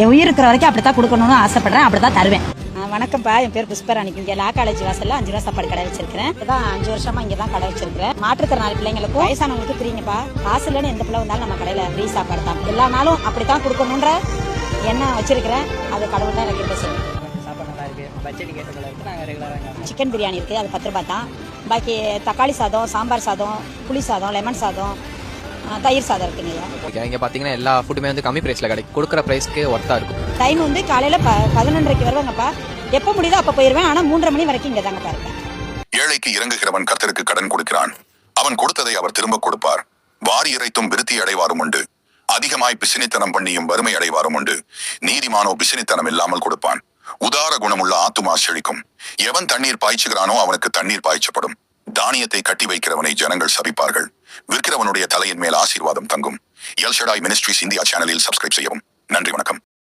என் உயிர் இருக்கிற வரைக்கும் அப்படித்தான் கொடுக்கணும்னு ஆசைப்படுறேன். அப்படித்தான் தருவேன். ஆ, வணக்கம்ப்பா. என் பேர் புஷ்பராணி இங்கே லா காலேஜ் வாசல்ல அஞ்சு ரூபா சாப்பாடு கடை வச்சிருக்கிறேன். இதான் அஞ்சு வருஷமா இங்கே தான் கடை வச்சிருக்கிறேன். மாற்றுத்திறனாளி பிள்ளைங்களுக்கும் வயசானவங்களுக்கு ஃப்ரீங்கப்பா காசு இல்லைன்னு எந்த பிள்ளை வந்தாலும் நம்ம கடையில ஃப்ரீ சாப்பாடு தான். எல்லா நாளும் அப்படித்தான் கொடுக்கணுன்ற எண்ணம் வச்சிருக்கிறேன். அது கடவுள் தான் எனக்கு ரெகுலராக சிக்கன் பிரியாணி இருக்குது அது பத்து ரூபாய் தான் பாக்கி தக்காளி சாதம் சாம்பார் சாதம் புளி சாதம் லெமன் சாதம் தயிர் சாதம் இருக்குங்கய்யா இங்கே பார்த்தீங்கன்னா எல்லா ஃபுட்டுமே வந்து கம்மி ப்ரைஸில் கிடைக்கும் கொடுக்குற ப்ரைஸ்க்கு ஒர்த்தாக இருக்கும். டைம் வந்து காலையில் ப பதினொன்றரைக்கு வருவாங்கப்பா. எப்போ முடியுதோ அப்போ போயிடுவேன் ஆனால் மூன்றரை மணி வரைக்கும் இங்கே தாங்கப்பா இருப்பேன். ஏழைக்கு இறங்குகிறவன் கர்த்தருக்கு கடன் கொடுக்கிறான். அவன் கொடுத்ததை அவர் திரும்ப கொடுப்பார். வாரி இறைத்தும் விருத்தி அடைவாரும் உண்டு. அதிகமாய் பிசினித்தனம் பண்ணியும் வறுமை அடைவாரும் உண்டு. நீதிமானோ பிசினித்தனம் இல்லாமல் கொடுப்பான். உதார குணமுள்ள ஆத்துமா செழிக்கும். எவன் தண்ணீர் பாய்ச்சுகிறானோ அவனுக்கு தண்ணீர் பாய்ச்சப்படும். தானியத்தை கட்டி வைக்கிறவனை ஜனங்கள் சபிப்பார்கள் விற்கிறவனுடைய தலையின் மேல் ஆசீர்வாதம் தங்கும். எல்ஷடாய் மினிஸ்ட்ரிஸ் இந்தியா சேனலில் சப்ஸ்கிரைப் செய்யவும். நன்றி வணக்கம்.